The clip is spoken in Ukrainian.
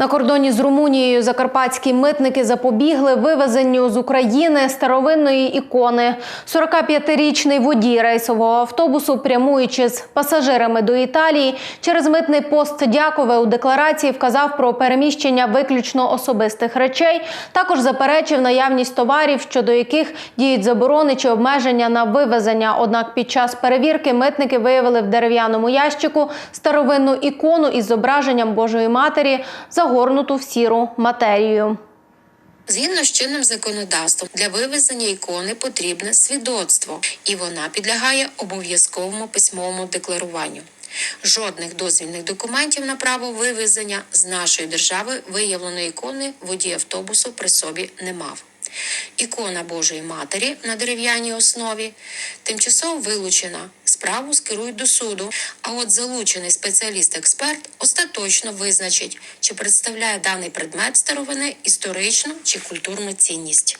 На кордоні з Румунією закарпатські митники запобігли вивезенню з України старовинної ікони. 45-річний водій рейсового автобусу, прямуючи з пасажирами до Італії, через митний пост Дякове у декларації вказав про переміщення виключно особистих речей. Також заперечив наявність товарів, щодо яких діють заборони чи обмеження на вивезення. Однак під час перевірки митники виявили в дерев'яному ящику старовинну ікону із зображенням Божої Матері, загорнуту в сіру матерію. Згідно з чинним законодавством, для вивезення ікони потрібне свідоцтво, і вона підлягає обов'язковому письмовому декларуванню. Жодних дозвільних документів на право вивезення з нашої держави виявленої ікони водій автобусу при собі не мав. Ікона Божої Матері на дерев'яній основі тимчасово вилучена. Справу скерують до суду. А от залучений спеціаліст-експерт остаточно визначить, чи представляє даний предмет старовини історичну чи культурну цінність.